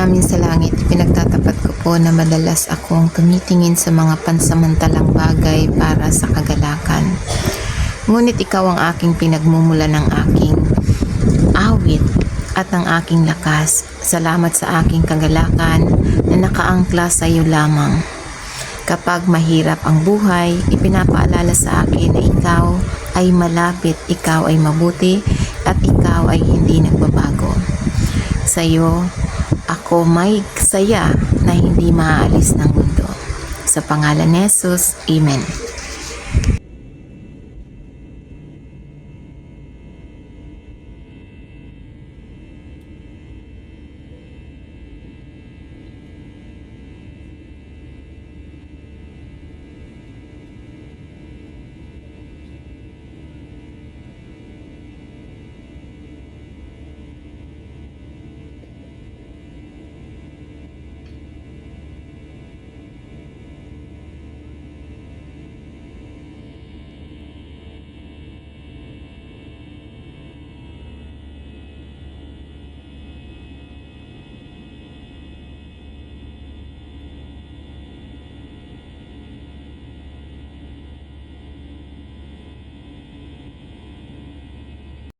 namin sa langit, pinagtatapat ko po na madalas akong tumitingin sa mga pansamantalang bagay para sa kagalakan. Ngunit ikaw ang aking pinagmumula ng aking awit at ng aking lakas. Salamat sa aking kagalakan na nakaangkla sa iyo lamang. Kapag mahirap ang buhay, ipinapaalala sa akin na ikaw ay malapit, ikaw ay mabuti, at ikaw ay hindi nagbabago. Sa iyo, ako may saya na hindi maaalis ng mundo. Sa pangalan ni Jesus, Amen.